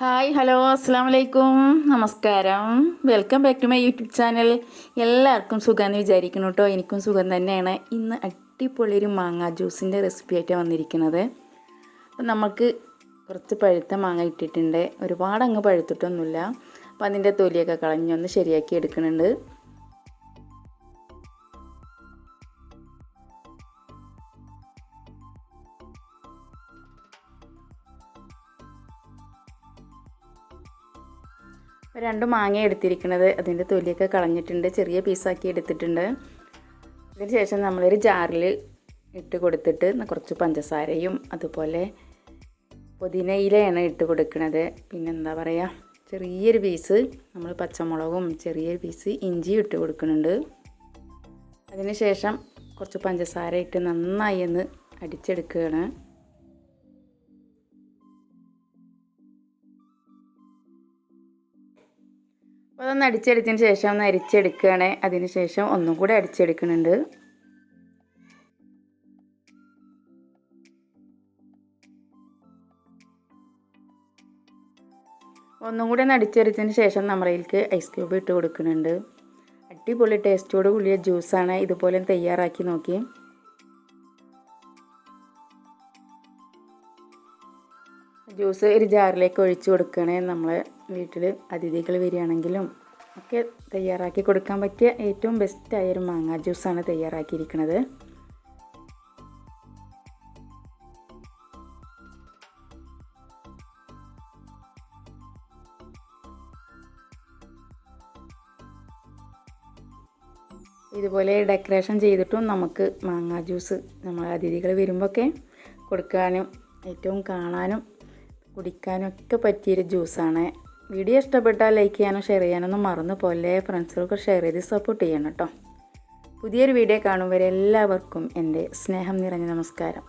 Hi hello അസ്സാം വലൈക്കും നമസ്കാരം. Welcome back to my YouTube channel. എല്ലാവർക്കും സുഖമെന്ന് വിചാരിക്കുന്നു കേട്ടോ എനിക്കും സുഖം തന്നെയാണ്. ഇന്ന് അടിപൊളി ഒരു മാങ്ങ ജ്യൂസിന്റെ റെസിപ്പി ആയിട്ടാണ് വന്നിരിക്കുന്നത്. അപ്പം നമുക്ക് കുറച്ച് പഴുത്ത മാങ്ങ ഇട്ടിട്ടുണ്ട്. ഒരുപാട് അങ്ങ് പഴുത്തിട്ടൊന്നുമില്ല. അപ്പം അതിന്റെ തൊലിയൊക്കെ കളഞ്ഞൊന്ന് ശരിയാക്കി എടുക്കുന്നുണ്ട്. രണ്ട് മാങ്ങ എടുത്തിരിക്കുന്നത് അതിന്റെ തൊലിയൊക്കെ കളഞ്ഞിട്ടുണ്ട്. ചെറിയ പീസാക്കി എടുത്തിട്ടുണ്ട്. അതിന് ശേഷം നമ്മളൊരു ജാറിൽ ഇട്ട് കൊടുത്തിട്ട് കുറച്ച് പഞ്ചസാരയും അതുപോലെ പുതിനയിലയാണ് ഇട്ട് കൊടുക്കുന്നത് പിന്നെ എന്താ പറയുക ചെറിയൊരു പീസ് നമ്മൾ പച്ചമുളകും ചെറിയൊരു പീസ് ഇഞ്ചിയും ഇട്ട് കൊടുക്കുന്നുണ്ട്. അതിന് ശേഷം കുറച്ച് പഞ്ചസാര ഇട്ട് നന്നായി ഒന്ന് അടിച്ചെടുക്കുകയാണ്. അപ്പോൾ അതൊന്ന് അടിച്ചെടുത്തതിന് ശേഷം ഒന്ന് അരിച്ചെടുക്കുകയാണ്. അതിന് ശേഷം ഒന്നും കൂടെ അടിച്ചെടുക്കുന്നുണ്ട്. ഒന്നും കൂടെ ഒന്ന് അടിച്ചെടുത്തതിന് ശേഷം നമ്മളതിലേക്ക് ഐസ് ക്യൂബ് ഇട്ട് കൊടുക്കുന്നുണ്ട്. അടിപൊളി ടേസ്റ്റോട് കൂടിയ ജ്യൂസാണ്. ഇതുപോലെ തയ്യാറാക്കി നോക്കി. ജ്യൂസ് ഒരു ജാറിലേക്ക് ഒഴിച്ചു കൊടുക്കണേ നമ്മൾ വീട്ടിൽ അതിഥികൾ വരികയാണെങ്കിലും ഒക്കെ തയ്യാറാക്കി കൊടുക്കാൻ പറ്റിയ ഏറ്റവും ബെസ്റ്റായ ഒരു മാങ്ങ ജ്യൂസാണ് തയ്യാറാക്കിയിരിക്കുന്നത്. ഇതുപോലെ ഡെക്കറേഷൻ ചെയ്തിട്ടും നമുക്ക് മാങ്ങ ജ്യൂസ് നമ്മൾ അതിഥികൾ വരുമ്പോഴൊക്കെ കൊടുക്കാനും ഏറ്റവും കാണാനും കുടിക്കാനും ഒക്കെ പറ്റിയൊരു ജ്യൂസാണ് വീഡിയോ ഇഷ്ടപ്പെട്ടാൽ ലൈക്ക് ചെയ്യാനും ഷെയർ ചെയ്യാനൊന്നും മറന്നു പോലെ ഫ്രണ്ട്സുകൾക്ക് ഷെയർ ചെയ്ത് സപ്പോർട്ട് ചെയ്യണം കേട്ടോ. പുതിയൊരു വീഡിയോ കാണും വരെ എല്ലാവർക്കും എന്റെ സ്നേഹം നിറഞ്ഞ നമസ്കാരം.